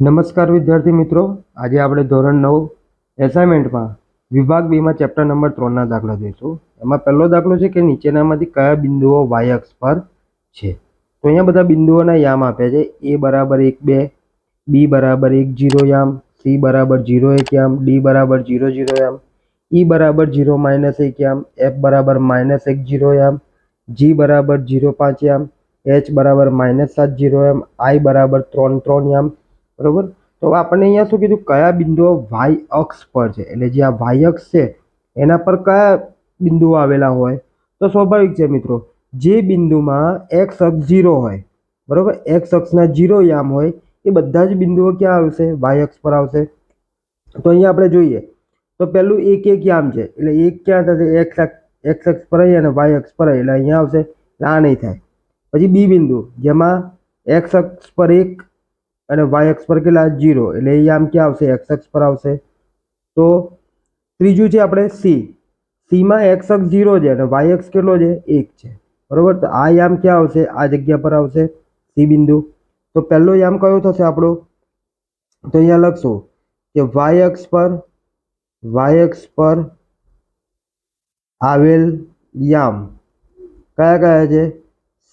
નમસ્કાર વિદ્યાર્થી મિત્રો. આજે આપણે ધોરણ નવ એસાઇનમેન્ટમાં વિભાગ બીમાં ચેપ્ટર નંબર ત્રણના દાખલા જોઈશું. એમાં પહેલો દાખલો છે કે નીચેનામાંથી કયા બિંદુઓ વાય અક્ષ પર છે. તો અહીંયા બધા બિંદુઓના યામ આપ્યા છે. એ બરાબર એક બે બી બરાબર એક જીરો યામ સી બરાબર જીરો એક યામ ડી બરાબર જીરો જીરો યામ ઈ બરાબર જીરો માઇનસ એક યામ એફ બરાબર માઇનસ એક જીરો યામ જી બરાબર જીરો પાંચ યામ એચ બરાબર માઇનસ સાત જીરો યામ આઈ બરાબર ત્રણ ત્રણ યામ બરોબર? તો આપણને અહીંયા શું કીધું? કયા બિંદુઓ વાય અક્ષ પર છે? એટલે જે આ વાય અક્ષ છે, એના પર કયા બિંદુઓ આવેલા હોય? તો સ્વાભાવિક છે મિત્રો, જે બિંદુમાં એક્સ અક્ષ ઝીરો હોય, બરાબર? એક્સ અક્ષના ઝીરો યામ હોય, એ બધા જ બિંદુઓ ક્યાં આવશે? વાય અક્ષ પર આવશે. તો અહીંયા આપણે જોઈએ, તો પહેલું એક એક યામ છે, એટલે એક ક્યાં થશે? એક્સ એક્સ અક્ષ પર આવી અને વાય અક્ષ પર આવી એટલે અહીંયા આવશે આ નહીં થાય. પછી બી બિંદુ, જેમાં એક્સ અક્ષ પર એક અને વાય એક્સ પર કેટલા? જીરો એટલે એ યામ ક્યાં આવશે? એક્સ એક્સ પર આવશે. તો ત્રીજું છે આપણે સી સીમાં એક્સ અક્ષ જીરો છે અને વાય એક્સ કેટલો છે? એક છે. બરાબર? તો આ યામ ક્યાં આવશે? આ જગ્યા પર આવશે સી બિંદુ. તો પહેલો યામ કયો થશે આપણો? તો અહીંયા લખશું કે વાય અક્ષ પર વાય અક્ષ પર આવેલ યામ કયા કયા છે?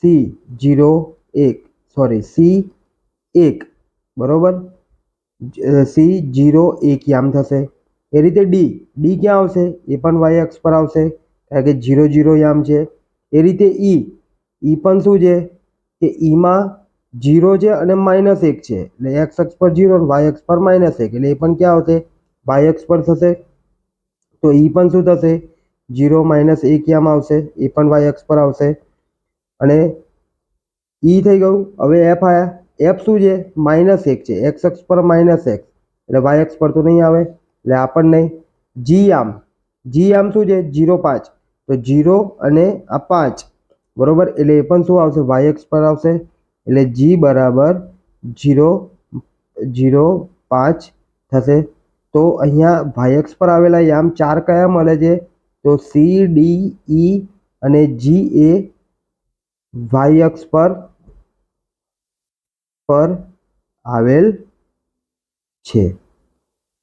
સી જીરો એક. સોરી સી એક. બરોબર? સી, જીરો એક યામ થશે? એ રીતે ડી. ડી ક્યાં આવશે? એ પણ વાય અક્ષ પર આવશે. કારણ કે જીરો જીરો યામ છે. એ રીતે ઈ. ઈ પણ શું છે? કે ઈમાં જીરો છે અને માઇનસ એક છે. એટલે એક્સ અક્ષ પર જીરો વાય અક્ષ પર માઇનસ એક. એટલે એ પણ ક્યાં આવશે? વાય અક્ષ પર થશે. તો ઈ પણ શું થશે? જીરો માઇનસ એક યામ આવશે? એ પણ વાય અક્ષ પર આવશે. અને ઈ થઈ ગયું. હવે એફ આયા. એફ શું છે? માઇનસ એક છે. એક્સ એક્સ પર માઇનસ એક્સ એટલે વાય એક્સ પર તો નહીં આવે. એટલે આ પણ નહીં જી આમ. જી આમ શું છે? જીરો પાંચ. તો જીરો અને આ પાંચ. બરાબર? એટલે એ પણ શું આવશે? વાય એક્સ પર આવશે. એટલે જી બરાબર જીરો જીરો પાંચ થશે. તો અહીંયા વાય એક્સ પર આવેલા યામ ચાર કયા મળે છે? તો સી ડી ઈ અને જી એ વાય એક્સ પર પર આવેલ છે.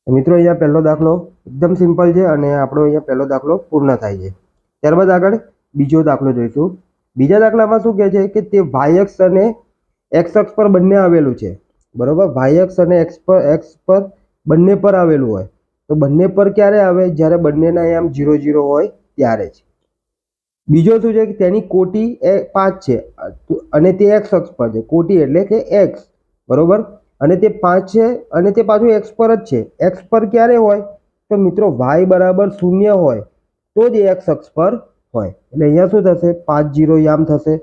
મિત્રો અહીંયા પહેલો દાખલો એકદમ સિમ્પલ છે અને આપણો અહીંયા પહેલો દાખલો પૂર્ણ થાય છે. ત્યારબાદ આગળ બીજો દાખલો જોઈશું. બીજા દાખલામાં શું કહે છે કે તે વાય અક્ષ અને એક્સ અક્ષ પર બંને આવેલું છે. બરોબર? વાય અક્ષ અને એક્સ પર એક્સ પર બંને પર આવેલું હોય. તો બંને પર ક્યારે આવે? જ્યારે બંનેના આમ જીરો ઝીરો હોય ત્યારે જ. બીજો શું છે કે તેની કોટી એ પાંચ છે. અને તે એક્સ અક્ષ પર છે. કોટી એટલે કે એક્સ બરોબર? અને તે પાંચ છે અને તે પાછું એક્સ પર જ છે. એક્સ પર ક્યારે હોય? તો મિત્રો વાય બરાબર શૂન્ય હોય તો જ એક્સ અક્ષ પર હોય. એટલે અહીંયા શું થશે? પાંચ જીરો યામ થશે.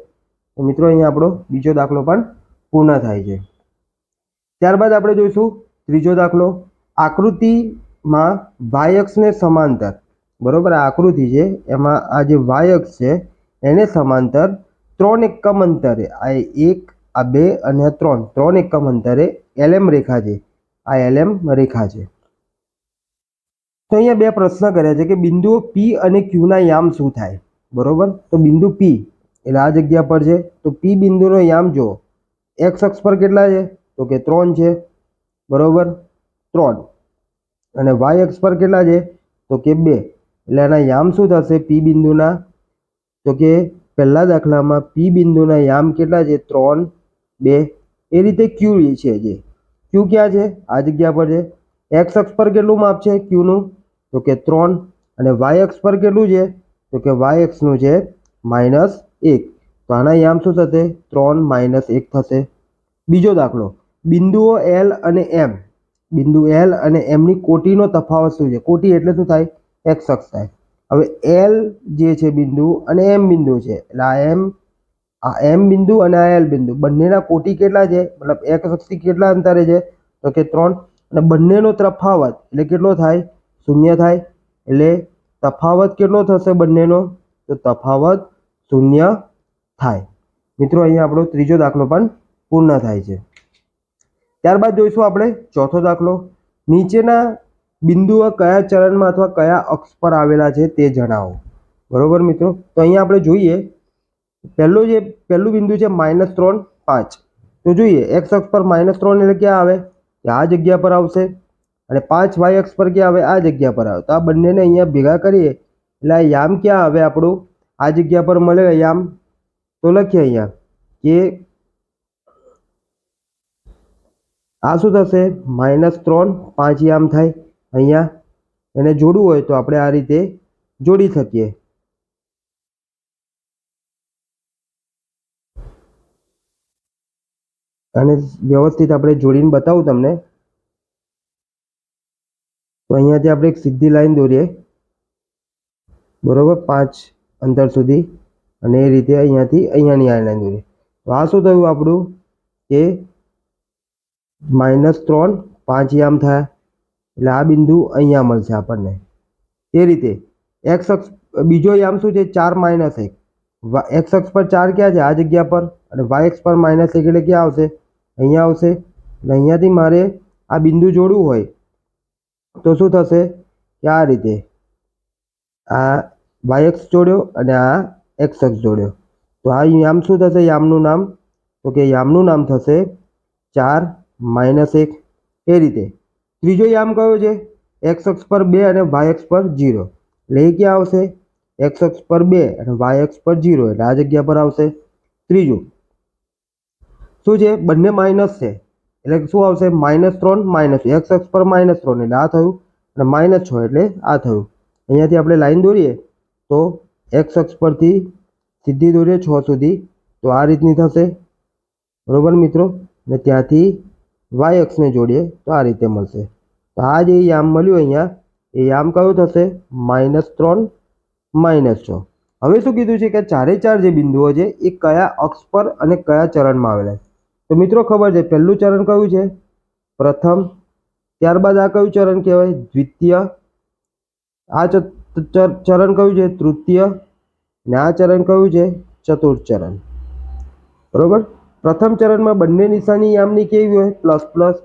તો મિત્રો અહીંયા આપણો બીજો દાખલો પણ પૂર્ણ થાય છે. ત્યારબાદ આપણે જોઈશું ત્રીજો દાખલો. આકૃતિમાં વાય અક્ષને સમાંતર બરોબર? આ આકૃતિ છે, એમાં આ જે વાયક છે, એને સમાંતર ત્રણ એકમ અંતરે, આ એક, આ બે અને આ ત્રણ ત્રણ એકમ અંતરે એલએમ રેખા છે. આ એલએમ રેખા છે. તો અહીંયા બે પ્રશ્ન કર્યા છે કે બિંદુઓ પી અને ક્યુના યામ શું થાય? બરોબર? તો બિંદુ પી એટલે આ જગ્યા પર છે. તો પી બિંદુનો યામ જો એક્સ અક્ષ પર કેટલા છે? તો કે ત્રણ છે. બરોબર? ત્રણ. અને વાય અક્ષ પર કેટલા છે? તો કે બે. એટલે એના યામ શું થશે? પી બિંદુના? તો કે પહેલા દાખલામાં પી બિંદુના યામ કેટલા છે? ત્રણ, બે. એ રીતે ક્યુ છે જે. ક્યુ ક્યાં છે? આ જગ્યા પર છે. એક્સ અક્ષ પર કેટલું માપ છે? ક્યુનું તો કે ત્રણ. અને વાય અક્ષ પર કેટલું છે? તો કે વાય અક્ષનું છે માઇનસ એક. તો આના યામ શું થશે? ત્રણ માઇનસ એક થશે. બીજો દાખલો. બિંદુઓ એલ અને એમ બિંદુ એલ અને એમની કોટીનો તફાવત શું છે? કોટી એટલે શું થાય? એક્સ હવે એલ જે છે બિંદુ અને એમ બિંદુ છે. એટલે આ એમ આ એમ બિંદુ અને આ એલ બિંદુ. બંનેના કોટી કેટલા છે? મતલબ એક્સ અક્ષથી કેટલા અંતરે છે? તો કે ત્રણ. અને બંનેનો તફાવત એટલે કેટલો થાય? શૂન્ય થાય. એટલે તફાવત કેટલો થશે બંનેનો? તો તફાવત શૂન્ય થાય. મિત્રો, અહીંયા આપણો ત્રીજો દાખલો પણ પૂર્ણ થાય છે. ત્યારબાદ જોઈશું આપણે ચોથો દાખલો. નીચેના બિંદુઓ કયા ચરણમાં અથવા કયા અક્ષ પર આવેલા છે તે જણાવો. બરોબર મિત્રો? તો અહીંયા આપણે જોઈએ, પહેલું જે, પહેલું બિંદુ છે માઇનસ ત્રણ પાંચ. તો જોઈએ, એક્સ અક્ષ પર માઇનસ ત્રણ એટલે ક્યાં આવે? કે આ જગ્યા પર આવશે. અને પાંચ વાય અક્ષ પર ક્યાં આવે? આ જગ્યા પર આવે. તો આ બંનેને અહીંયા ભેગા કરીએ, એટલે આ યામ ક્યાં આવે આપણું? આ જગ્યા પર મળે યામ. તો લખીએ અહીંયા કે આ શું થશે? માઇનસ ત્રણ પાંચ યામ થાય. અહીંયા એને જોડવું હોય તો આપણે આ રીતે જોડી શકીએ. અને વ્યવસ્થિત આપણે જોડીને બતાવું તમને. તો અહીંયાથી આપણે એક સીધી લાઈન દોરીએ. બરોબર? પાંચ અંતર સુધી. અને એ રીતે અહીંયાથી અહીંયાની આ લાઈન દોરીએ. તો આ શું થયું આપણું? કે માઇનસ ત્રણ પાંચ યામ થયા. એટલે આ બિંદુ અહીંયા મળશે આપણને. એ રીતે એક્સ અક્ષ, બીજો યામ શું છે? ચાર માઇનસ એક. એક્સ અક્ષ પર ચાર ક્યાં છે? આ જગ્યા પર. અને વાય એક્સ પર માઇનસ એક એટલે ક્યાં આવશે? અહીંયા આવશે. એટલે અહીંયાથી મારે આ બિંદુ જોડવું હોય તો શું થશે? કે આ રીતે આ વાય એક્સ જોડ્યો અને આ એક્સ અક્ષ જોડ્યો. તો આ યામ શું થશે? યામનું નામ. તો કે યામનું નામ થશે ચાર માઇનસ એક. એ રીતે. ત્રીજો યામ કયો છે? એક્સ અક્ષ પર બે અને વાય એક્સ પર જીરો એટલે એ ક્યાં આવશે? એક્સ અક્ષ પર બે અને વાય એક્સ પર જીરો એટલે આ જગ્યા પર આવશે. ત્રીજું, શું છે? બંને માઇનસ છે. એટલે શું આવશે? માઇનસ ત્રણ માઇનસ એક્સ અક્ષ પર માઇનસ ત્રણ એટલે આ થયું. અને માઇનસ છ એટલે આ થયું. અહીંયાથી આપણે લાઈન દોરીએ તો એક્સ અક્ષ પરથી સીધી દોરીએ છ સુધી તો આ રીતની થશે. બરોબર મિત્રો? ને ત્યાંથી વાય અક્ષને જોડીએ તો આ રીતે મળશે. તો આ જે યામ મળ્યું અહીંયા, એ યામ કયું થશે? માઇનસ ત્રણ, માઇનસ છ. હવે શું કીધું છે કે ચારે ચાર જે બિંદુઓ છે, એ કયા અક્ષ પર અને કયા ચરણમાં આવેલા છે? તો મિત્રો ખબર છે, પહેલું ચરણ કયું છે? પ્રથમ, ત્યારબાદ આ કયું ચરણ કહેવાય? દ્વિતીય. આ ચરણ કયું છે? તૃતીય. ને આ ચરણ કયું છે? ચતુર્થ ચરણ. બરોબર? પ્રથમ ચરણમાં બંને નિશાની યામની કેવી હોય? Plus plus.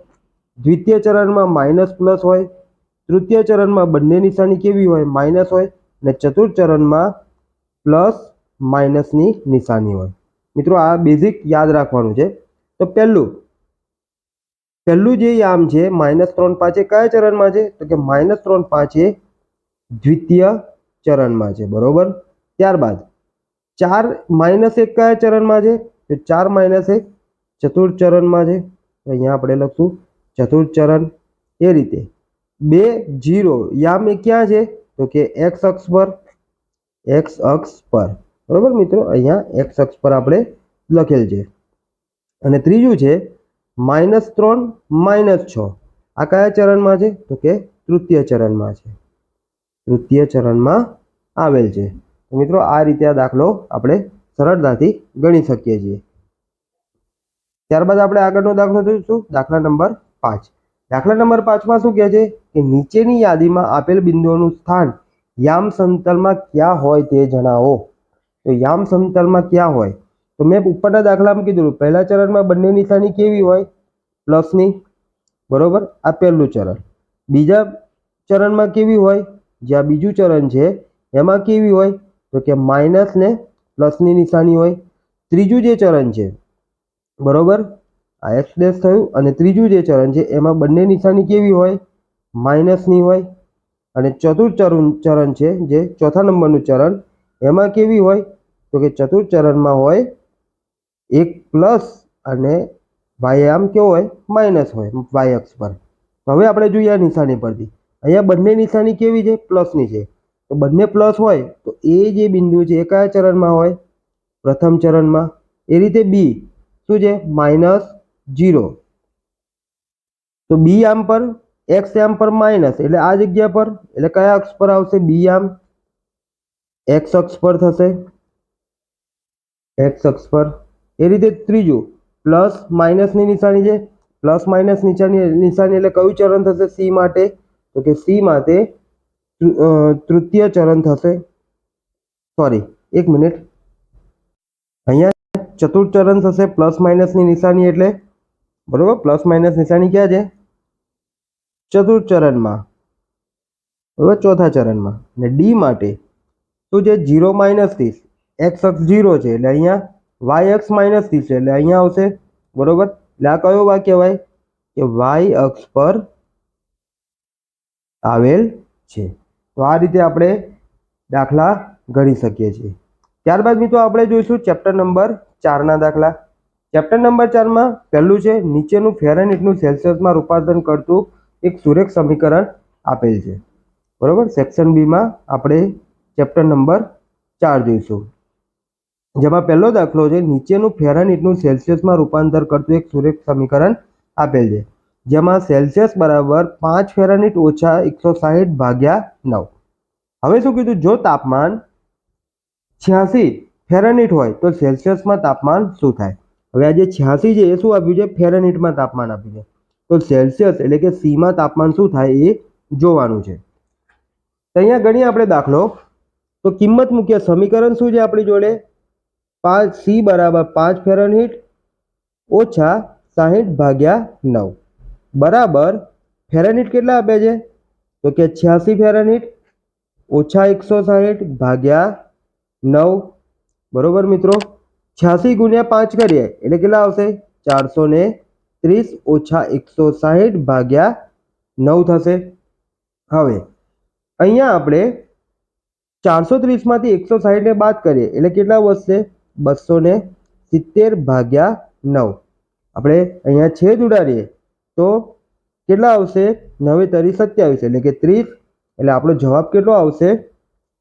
દ્વિતીય ચરણમાં માઇનસ પ્લસ હોય. તૃતીય ચરણમાં બંને નિશાની કેવી હોય? માઇનસ હોય. ને ચતુર્થ ચરણમાં પ્લસ માઇનસની નિશાની હોય. મિત્રો, આ બેઝિક યાદ રાખવાનું છે. તો પહેલું પહેલું જે યામ છે, માઇનસ ત્રણ પાંચ કયા ચરણમાં છે? તો કે માઇનસ ત્રણ પાંચ દ્વિતીય ચરણમાં છે. બરોબર? ત્યારબાદ, ચાર માઇનસ એક કયા ચરણમાં છે? તો ચાર માઇનસ એક ચતુર્થ ચરણમાં છે. અહીંયા આપણે લખશું ચતુર્થ ચરણ એ રીતે. બે જીરો યામ ક્યાં છે? તો કે એક્સ અક્ષ પર, એક્સ અક્ષ પર. બરોબર મિત્રો? અહીંયા એક્સ અક્ષ પર આપણે લખેલ છે. અને ત્રીજું છે માઇનસ ત્રણ, માઇનસ છ. આ કયા ચરણમાં છે? તો કે તૃતીય ચરણમાં છે. તૃતીય ચરણમાં આવેલ છે. મિત્રો, આ રીતે આ દાખલો આપણે સરળતાથી ગણી શકીએ છીએ. ત્યારબાદ આપણે આગળનો દાખલો જોઈશું, દાખલા નંબર પાંચ. દાખલા નંબર પાંચમાં શું કહે છે? કે નીચેની યાદીમાં આપેલ બિંદુઓનું સ્થાન યામ સમતલમાં ક્યાં હોય તે જણાવો. તો યામ સમતલમાં ક્યાં હોય? તો મેં ઉપરના દાખલામાં કીધું પહેલા ચરણમાં બંને નિશાની કેવી હોય? પ્લસની, બરોબર? આ પહેલું ચરણ. બીજા ચરણમાં કેવી હોય? જે આ બીજું ચરણ છે, એમાં કેવી હોય? તો કે માઇનસ ને પ્લસની નિશાની હોય. ત્રીજું જે ચરણ છે, બરોબર? આ એક્સ ડેશ થયું અને ત્રીજું જે ચરણ છે, એમાં બંને નિશાની કેવી હોય? માઇનસની હોય. અને ચતુર્થ ચરણ ચરણ છે, જે ચોથા નંબરનું ચરણ, એમાં કેવી હોય? તો કે ચતુર્થ ચરણમાં હોય એક પ્લસ અને વાય કેવો હોય? માઇનસ હોય વાય અક્ષ પર. હવે આપણે જોઈએ આ નિશાની પરથી. અહીંયા બંને નિશાની કેવી છે? પ્લસની છે. તો બંને પ્લસ હોય તો એ જે બિંદુ છે એ કયા ચરણમાં હોય? પ્રથમ ચરણમાં. એ રીતે બી શું છે? માઇનસ જીરો તો બી આમ પર એક્સ આમ પર માઇનસ એટલે આ જગ્યા પર, એટલે કયા અક્ષ પર આવશે? બી આમ. એક્સ અક્ષ પર થશે. એક્સ અક્ષ પર. એ રીતે ત્રીજું. પ્લસ માઇનસની નિશાની છે. પ્લસ માઇનસ નિશાની નિશાની એટલે કયું ચરણ થશે? સી માટે. તો કે સી માટે તૃતીય ચરણ થશે. સોરી એક મિનિટ. અહીંયા ચતુર્થ ચરણ થશે, પ્લસ માઇનસની નિશાની એટલે, બરોબર? પ્લસ માઇનસ નિશાની ક્યાં છે? ચતુર્થ ચરણમાં બરોબર? ચોથા ચરણમાં ને ડી માટે, શું છે? જીરો માઇનસ ત્રીસ. એક્સ અક્ષ જીરો છે, એટલે અહીંયા વાય એક્સ માઇનસ ત્રીસ છે, એટલે અહીંયા આવશે. બરોબર? એટલે આ કયો વાક્ય કહેવાય? કે વાય અક્ષ પર આવેલ છે. તો આ રીતે આપણે દાખલા ગણી શકીએ છીએ. ત્યારબાદ મિત્રો આપણે જોઈશું ચેપ્ટર નંબર ચારના દાખલા. ચેપ્ટર નંબર ચારમાં પહેલું છે, નીચેનું ફેરનહીટનું સેલ્સિયસમાં રૂપાંતરણ કરતું એક સુરેખ સમીકરણ આપેલ છે. બરાબર? સેક્શન બીમાં આપણે ચેપ્ટર નંબર ચાર જોઈશું. જેમાં પહેલો દાખલો છે, નીચેનું ફેરનહીટનું સેલ્સિયસમાં રૂપાંતર કરતું એક સુરેખ સમીકરણ આપેલ છે. જેમાં સેલ્સિયસ બરાબર પાંચ ફેરનહીટ ઓછા એકસો સાહીઠ ભાગ્યા નવ. હવે શું કીધું? જો તાપમાન છ્યાસી ફેરનહીટ હોય, તો સેલ્સિયસમાં તાપમાન શું થાય? હવે આ જે છ્યાસી છે એ શું આપ્યું છે? ફેરનહીટમાં તાપમાન આપ્યું છે. તો સેલ્સિયસ એટલે કે સીમાં તાપમાન શું થાય એ જોવાનું છે. તો અહીંયા ગણીએ આપણે દાખલો. તો કિંમત મૂકીએ. સમીકરણ શું છે આપણી જોડે? પાંચ સી બરાબર પાંચ ફેરનહીટ ઓછા સાહીઠ ભાગ્યા નવ. બરાબર ફેરેનિટ કેટલા આપે છે? તો કે છ્યાસી ફેરેનિટ ઓછા એકસો સાહીઠ ભાગ્યા નવ. બરોબર મિત્રો? છ્યાસી ગુણ્યા પાંચ કરીએ, એટલે કેટલા આવશે? ચારસો ને ત્રીસ ઓછા એકસો સાહીઠ ભાગ્યા નવ થશે. હવે, અહીંયા આપણે ચારસો ત્રીસમાંથી એકસો સાહીઠને બાદ કરીએ, એટલે કેટલા વધશે? બસો ને સિત્તેર ભાગ્યા નવ. આપણે અહીંયા છેદ ઉડાડીએ. તો કેટલા આવશે? નવે તરી સત્યાવીસ, એટલે કે ત્રીસ. એટલે આપણો જવાબ કેટલો આવશે?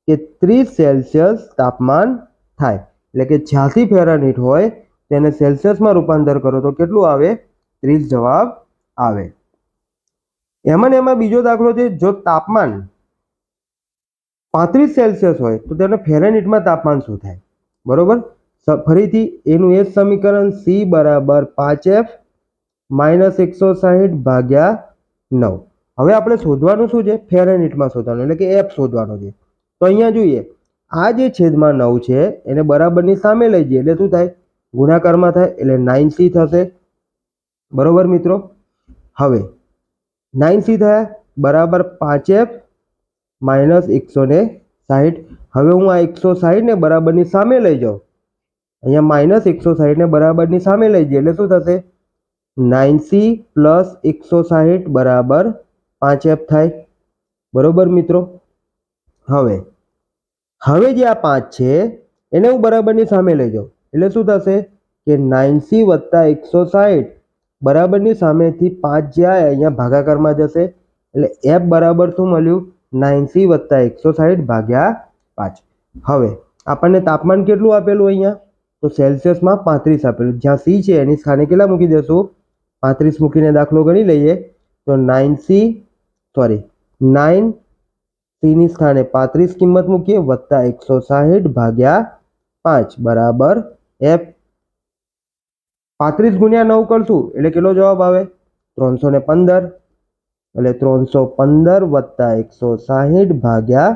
કે ત્રીસ સેલ્સિયસ તાપમાન થાય. એટલે કે છ્યાસી ફેરનહીટ હોય, તેને સેલ્સિયસમાં રૂપાંતર કરો તો કેટલું આવે? ત્રીસ જવાબ આવે. એમાં એમાં બીજો દાખલો છે, જો તાપમાન પાંત્રીસ સેલ્સિયસ હોય, તો તેને ફેરનહીટમાં તાપમાન શું થાય? બરોબર? ફરીથી એનું એ સમીકરણ સી બરાબર પાંચ એફ માઇનસ એકસો સાહીઠ ભાગ્યા નવ. હવે આપણે શોધવાનું શું છે? ફેરેનિટમાં શોધવાનું, એટલે કે એફ શોધવાનું છે. તો અહીંયા જોઈએ, આ જે છેદમાં નવ છે, એને બરાબરની સામે લઈ જઈએ, એટલે શું થાય? ગુણાકારમાં થાય, એટલે નાઇન સી થશે. બરોબર મિત્રો? હવે, નાઇન સી થયા, બરાબર પાંચ એફ માઇનસ એકસો ને સાહીઠ. હવે હું આ એકસો સાહીઠને બરાબરની સામે લઈ જાઉં. અહીંયા માઇનસ એકસો સાહીઠને બરાબરની સામે લઈ જઈએ, એટલે શું થશે? નાઇન સી પ્લસ એકસો સાહીઠ બરાબર પાંચ એફ થાય. બરોબર મિત્રો? હવે હવે જે આ પાંચ છે, એને હું બરાબરની સામે લઈ જાઉં. એટલે શું થશે કે નાઇન્સી વત્તા એકસો સાહીઠ બરાબરની સામેથી પાંચ જે આવે અહીંયા ભાગાકારમાં જશે. એટલે એફ બરાબર શું મળ્યું? નાઇન્સી વત્તા એકસો સાહીઠ ભાગ્યા પાંચ. હવે, આપણને તાપમાન કેટલું આપેલું અહીંયા? તો સેલ્સિયસમાં પાંત્રીસ આપેલું. જ્યાં સી છે, એની સ્થાને કેટલા મૂકી દેશું? પાંત્રીસ મૂકીને દાખલો ગણી લઈએ તો નાઇન સી સોરી નાઇન સીની સ્થાને પાંત્રીસ કિંમત મૂકીએ, વત્તા એકસો સાહીઠ ભાગ્યા પાંચ, બરાબર? એફ પાંત્રીસ ગુણ્યા નવ કરશું, એટલે કેટલો જવાબ આવે? ત્રણસો ને પંદર. એટલે ત્રણસો પંદર વત્તા એકસો સાહીઠ ભાગ્યા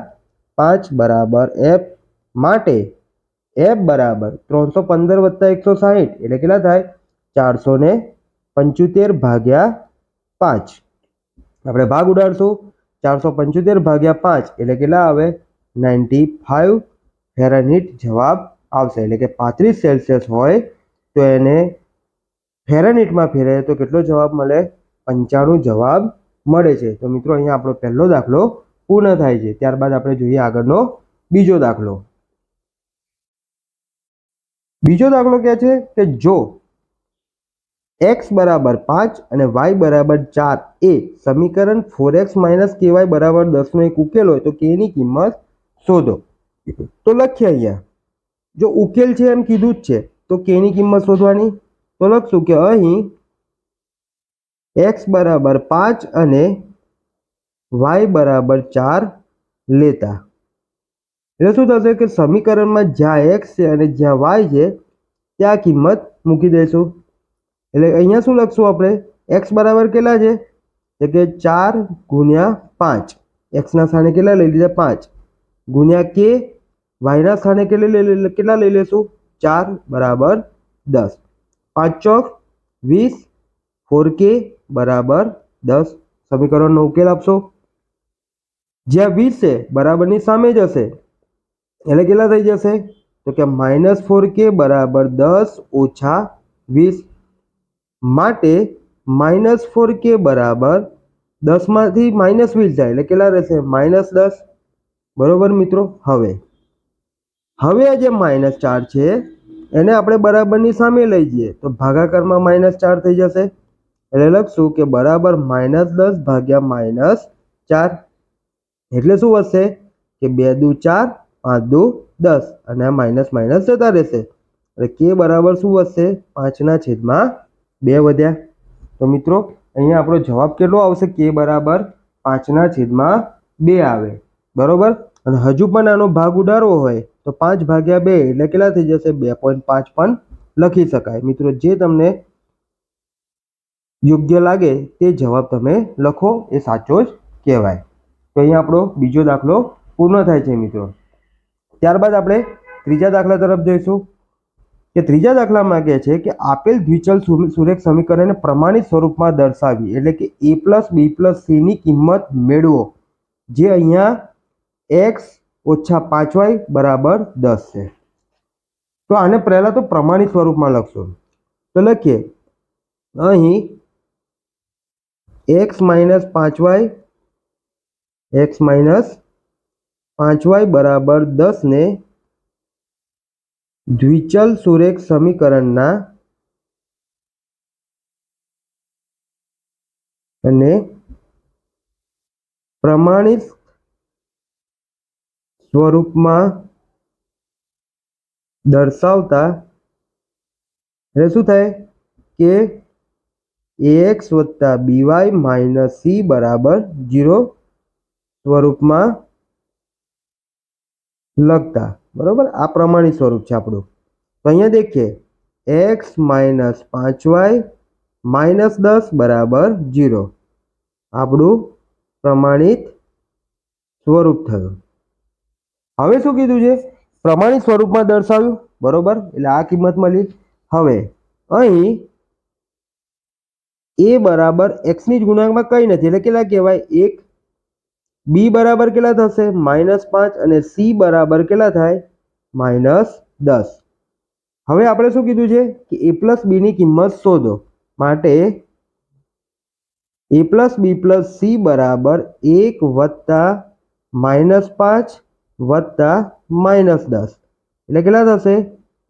પાંચ, બરાબર? એફ માટે એફ બરાબર ત્રણસો પંદર વત્તા એકસો સાહીઠ, એટલે કેટલા થાય? ચારસો ને પંચોતેર ભાગ્યા પાંચ. આપણે ભાગ ઉડાડશું. ચારસો પંચોતેર ભાગ્યા પાંચ એટલે કેટલા આવે? Ninety five. ફેરનહીટ જવાબ આવશે. એટલે કે પાંત્રીસ સેલ્સિયસ હોય તો એને ફેરનહીટમાં ફેરે તો કેટલો જવાબ મળે? પંચાણું જવાબ મળે છે. તો મિત્રો, અહીંયા આપણો પહેલો દાખલો પૂર્ણ થાય છે. ત્યારબાદ આપણે જોઈએ આગળનો બીજો દાખલો. બીજો દાખલો કહે છે? કે જો એક્સ બરાબર પાંચ અને વાય બરાબર ચાર. એ સમીકરણ ફોર એક્સ માઇનસ કેવાય બરાબર દસનો એક ઉકેલ હોય તો કેની કિંમત શોધો. તો લખીએ અહીંયા. જો ઉકેલ છે એમ કીધું જ છે, તો કેની કિંમત શોધવાની? તો લખશું કે અહીં એક્સ બરાબર પાંચ અને વાય બરાબર ચાર લેતા. એટલે શું થશે કે સમીકરણમાં જ્યાં એક્સ છે અને જ્યાં વાય છે, ત્યાં કિંમત મૂકી દઈશું. એટલે અહીંયા શું લખશું આપણે? એક્સ બરાબર કેટલા છે? એટલે કે ચાર ગુણ્યા પાંચ. એક્સના સ્થાને કેટલા લઈ લીધા? પાંચ. ગુણ્યા કે વાયના સ્થાને કેટલા લઈ કેટલા લઈ લેશું? ચાર બરાબર દસ. પાંચ ચોક વીસ. ફોર કે બરાબર દસ. સમીકરણનો ઉકેલ આપશો. જ્યાં વીસ છે, બરાબરની સામે જ હશે. એટલે કેટલા થઈ જશે? તો કે માઇનસ ફોર કે બરાબર દસ ઓછા વીસ. માટે માઇનસ ફોર કે બરાબર દસમાંથી માઇનસ વીસ જાય, એટલે કેટલા રહેશે? માઇનસ દસ. બરોબર મિત્રો? હવે. હવે આ જે માઇનસ ચાર છે, એને આપણે બરાબરની સામે લઈ જઈએ. તો ભાગાકારમાં માઇનસ ચાર થઈ જશે. એટલે લખશું કે બરાબર માઇનસ દસ ભાગ્યા માઇનસ ચાર. એટલે શું વધશે? કે બે દુ ચાર, પાંચ દુ દસ. અને આ માઇનસ માઇનસ જતા રહેશે. એટલે કે બરાબર શું વધશે? પાંચના છેદમાં બે વધ્યા. તો મિત્રો, અહીંયા આપણો જવાબ કેટલો આવશે? કે બરાબર પાંચના છેદમાં બે આવે. બરોબર? અને હજુ પણ આનો ભાગ ઉડાડવો હોય તો પાંચ ભાગ્યા બે એટલે કેટલા થઈ જશે? બે પોઈન્ટ પાંચ પણ લખી શકાય. મિત્રો, જે તમને યોગ્ય લાગે તે જવાબ તમે લખો, એ સાચો જ કહેવાય. તો અહીંયા આપણો બીજો દાખલો પૂર્ણ થાય છે, મિત્રો. ત્યારબાદ આપણે ત્રીજા દાખલા તરફ જઈશું. કે ત્રીજા દાખલામાં કહે છે કે આપેલ દ્વિચલ સુરેખ સમીકરણને પ્રમાણિત સ્વરૂપમાં દર્શાવી, એટલે કે એ પ્લસ બી પ્લસ સીની કિંમત મેળવો, જે અહીંયા એક્સ ઓછા પાંચ વાય બરાબર દસ છે. તો આને પહેલાં તો પ્રમાણિત સ્વરૂપમાં લખશો. તો લખીએ. અહીં એક્સ માઇનસ પાંચ વાય, એક્સ માઇનસ પાંચ વાય બરાબર દસને દ્વિચલ સુરેખ સમીકરણના અને પ્રમાણિત સ્વરૂપમાં દર્શાવતા એટલે શું થાય? કે એક્સ વત્તા બીવાય માઇનસ સી બરાબર જીરો સ્વરૂપમાં લખતા. બરોબર? આ પ્રમાણિત સ્વરૂપ છે આપણું. તો અહીંયા દેખીએ. એક્સ માઇનસ પાંચ વાય માઇનસ દસ બરાબર જીરો આપણું પ્રમાણિત સ્વરૂપ થયું. હવે શું કીધું છે? પ્રમાણિત સ્વરૂપમાં દર્શાવ્યું. બરોબર? એટલે આ કિંમત મળી હવે અહીં એ બરાબર એક્સની જ ગુણાંકમાં કંઈ નથી. એટલે કેટલા કહેવાય? એક બી બરાબર કેટલા થશે? માઇનસ પાંચ અને સી બરાબર કેટલા થાય? માઇનસ દસ. હવે આપણે શું કીધું છે? કે એ પ્લસ બીની કિંમત શોધો. માટે A plus B plus C બરાબર એક વત્તા માઇનસ પાંચ વત્તા માઇનસ દસ. એટલે કેટલા થશે?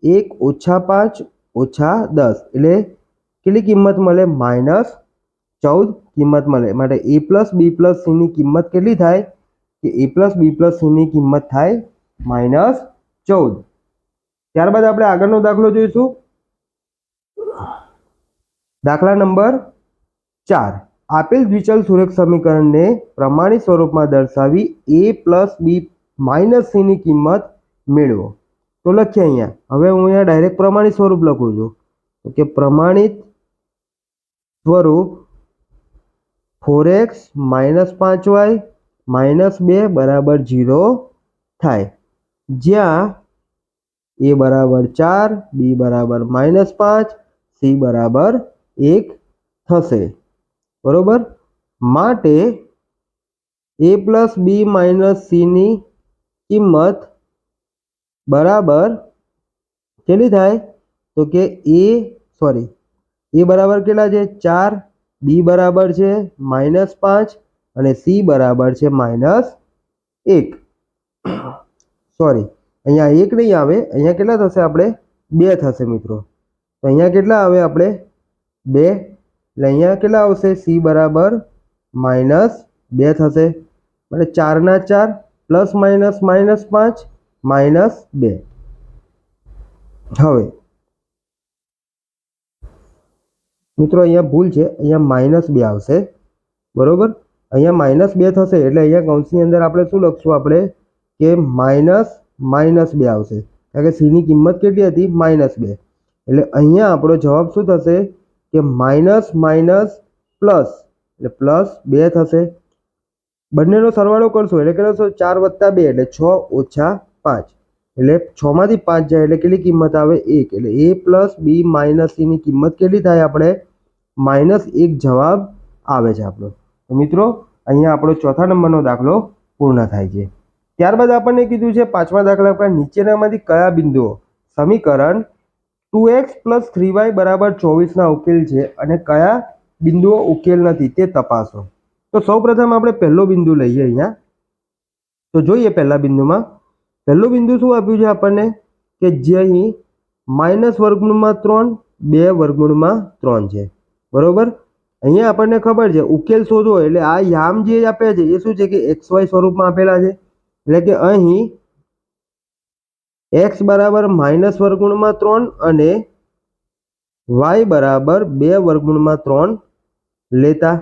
એક ઓછા પાંચ ઓછા દસ. એટલે કેટલી કિંમત મળે? માઇનસ ચૌદ કિંમત મળે. માટે એ પ્લસ બી પ્લસ સીની કિંમત કેટલી થાય? કે એ પ્લસ બી પ્લસ સીની કિંમત થાય માઇનસ ચૌદ. ત્યારબાદ આપણે આગળનો દાખલો જોઈશું. દાખલા નંબર ચાર. આપેલ દ્વિચલ સુરેખ સમીકરણને પ્રમાણિત સ્વરૂપમાં દર્શાવી એ પ્લસ બી માઇનસ સીની કિંમત મેળવો. તો લખીએ અહીંયા. હવે હું અહીંયા ડાયરેક્ટ પ્રમાણિત સ્વરૂપ લખું છું. કે પ્રમાણિત સ્વરૂપ ફોર એક્સ માઇનસ પાંચ વાય માઇનસ બે બરાબર જીરો થાય જ્યાં એ બરાબર ચાર બી બરાબર માઇનસ પાંચ સી બરાબર એક થશે બરોબર માટે એ પ્લસ બી માઇનસ સીની કિંમત બરાબર કેટલી થાય તો કે એ સોરી એ બરાબર કેટલા છે ચાર બી બરાબર છે માઇનસ પાંચ અને સી બરાબર છે માઇનસ એક. સોરી અહીંયા એક નહીં આવે, અહીંયા કેટલા થશે આપણે? બે થશે મિત્રો. તો અહીંયા કેટલા આવે આપણે? બે. એટલે અહીંયા કેટલા આવશે? સી બરાબર માઇનસ બે થશે. એટલે ચારના ચાર પ્લસ માઇનસ માઇનસ પાંચ માઇનસ બે. હવે મિત્રો, અહીંયા ભૂલ છે. અહીંયા માઇનસ બે આવશે. બરોબર? અહીંયા માઇનસ બે થશે એટલે અહીંયા કૌંસની અંદર આપણે શું લખશું આપણે? કે માઇનસ માઇનસ બે આવશે. કારણ કે સીની કિંમત કેટલી હતી? માઇનસ બે. એટલે અહીંયા આપણો જવાબ શું થશે? કે માઇનસ માઇનસ પ્લસ એટલે પ્લસ બે થશે. બંનેનો સરવાળો કરશો. એટલે કેટલો થશે? ચાર વત્તા બે. એટલે છ ઓછા પાંચ. એટલે છમાંથી પાંચ જાય એટલે કેટલી કિંમત આવે? એક. એટલે એ પ્લસ બી માઇનસ સીની કિંમત કેટલી થાય આપણે? માઇનસ એક જવાબ આવે છે આપણો. તો મિત્રો, અહીંયા આપણો ચોથા નંબરનો દાખલો પૂર્ણ થાય છે. ત્યારબાદ આપણને કીધું છે પાંચમા દાખલા પર નીચેનામાંથી કયા બિંદુઓ? સમીકરણ two X plus three Y બરાબર ચોવીસના ઉકેલ છે અને કયા બિંદુઓ ઉકેલ નથી તે તપાસો. તો સૌપ્રથમ આપણે પહેલો બિંદુ લઈએ અહીંયા. તો જોઈએ પહેલા બિંદુમાં. પહેલું બિંદુ શું આપ્યું છે આપણને? કે જે અહીં માઇનસ વર્ગમૂળમાં ત્રણ, બે વર્ગમૂળમાં ત્રણ છે. બરોબર? અહીંયા આપણને ખબર છે, ઉકેલ શોધો એટલે આ યામ જે આપ્યા છે, એ શું છે કે એક્સ વાય સ્વરૂપમાં આપેલા છે? એટલે કે અહીં એક્સ બરાબર માઇનસ વર્ગુણમાં ત્રણ અને વાય બરાબર બે વર્ગુણમાં ત્રણ લેતા.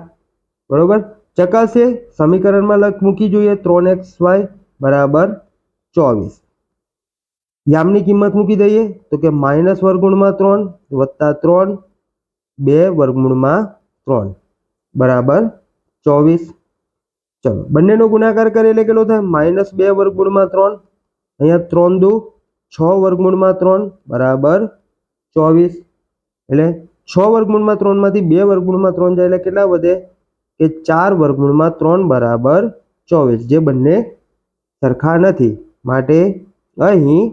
બરોબર? ચકાસે, સમીકરણમાં લખ મૂકી જોઈએ, ત્રણ એક્સ વાય બરાબર ચોવીસ. યામની કિંમત મૂકી દઈએ, તો કે માઇનસ વર્ગુણમાં ત્રણ વત્તા ત્રણ બે વર્ગમૂળમાં ત્રણ. બરાબર? ચોવીસ. ચલો, બંનેનો ગુણાકાર કરીએ એટલે કેટલો થાય? માઇનસ બે વર્ગમૂળમાં ત્રણ. અહીંયા ત્રણ દુ, છ વર્ગમૂળમાં ત્રણ. બરાબર? ચોવીસ. એટલે છ વર્ગમૂળમાં ત્રણમાંથી બે વર્ગમૂળમાં ત્રણ જાય એટલે કેટલા વધે? કે ચાર વર્ગમૂળમાં ત્રણ બરાબર ચોવીસ. જે બંને સરખા નથી. માટે અહીં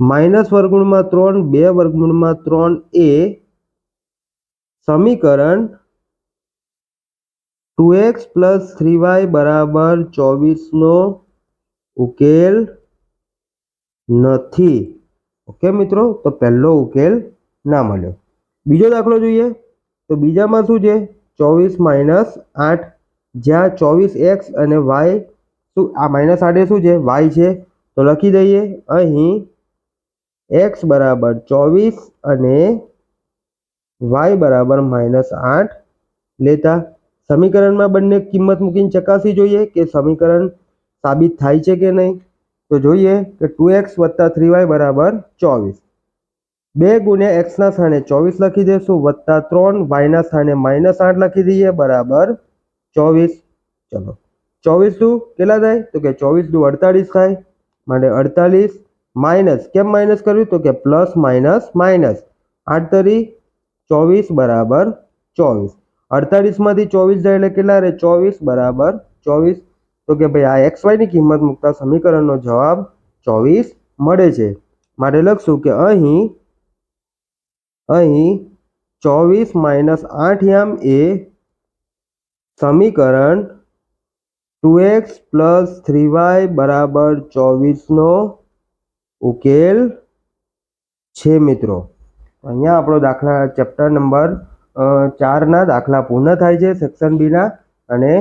માઇનસ વર્ગમૂળમાં ત્રણ, બે વર્ગમૂળમાં ત્રણ એ સમીકરણ two X plus three Y બરાબર ચોવીસનો ઉકેલ નથી. ઓકે મિત્રો, તો પહેલો ઉકેલ ના મળ્યો. બીજો દાખલો જોઈએ. તો બીજામાં શું છે? ચોવીસ માઇનસ આઠ. જ્યાં ચોવીસ એક્સ અને વાય શું, આ માઇનસ આઠ શું છે? વાય છે. તો લખી દઈએ. અહીં એક્સ બરાબર ચોવીસ અને વાય બરાબર માઇનસ આઠ. લેતા સમીકરણમાં બંને કિંમત મૂકીને ચકાસી જોઈએ કે સમીકરણ સાબિત થાય છે કે નહીં. તો જોઈએ કે ટુ એક્સ વત્તા થ્રી વાય બરાબર ચોવીસ. બે ગુણ્યા એક્સના સ્થાને ચોવીસ લખી દઈશું વત્તા ત્રણ વાયના સ્થાને માઇનસ આઠ લખી દઈએ, બરાબર ચોવીસ. ચલો. ચોવીસ દુ કેટલા થાય? તો કે ચોવીસ દુ અડતાલીસ થાય. માટે અડતાલીસ માઇનસ. કેમ માઇનસ કર્યું? તો કે પ્લસ માઇનસ માઇનસ. આઠ તરી ચોવીસ બરાબર ચોવીસ. અડતાલીસમાંથી ચોવીસ જાય એટલે કેટલા રહે? ચોવીસ બરાબર ચોવીસ. તો કે ભાઈ આ એક્સ વાયની કિંમત મૂકતા સમીકરણનો જવાબ ચોવીસ મળે છે. માટે લખશું કે અહીં અહીં ચોવીસ માઇનસ આઠ યામ એ સમીકરણ two X plus three Y બરાબર ચોવીસનો ઉકેલ છે, મિત્રો. અહીંયા આપણો દાખલા ચેપ્ટર નંબર ચારના દાખલા પૂર્ણ થાય છે, સેક્શન બીના, અને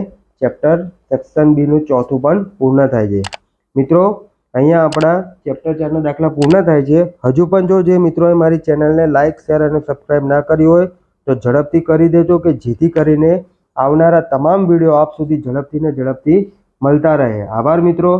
ચેપ્ટર સેક્શન બીનું ચોથું પણ પૂર્ણ થાય છે. મિત્રો, અહીંયા આપણા ચેપ્ટર ચારના દાખલા પૂર્ણ થાય છે. હજુ પણ જો જે મિત્રોએ મારી ચેનલને લાઇક શેર અને સબસ્ક્રાઈબ ના કરી હોય, તો ઝડપથી કરી દેજો કે જેથી કરીને આવનારા તમામ વીડિયો આપ સુધી ઝડપથી ને ઝડપથી મળતા રહે. આભાર, મિત્રો.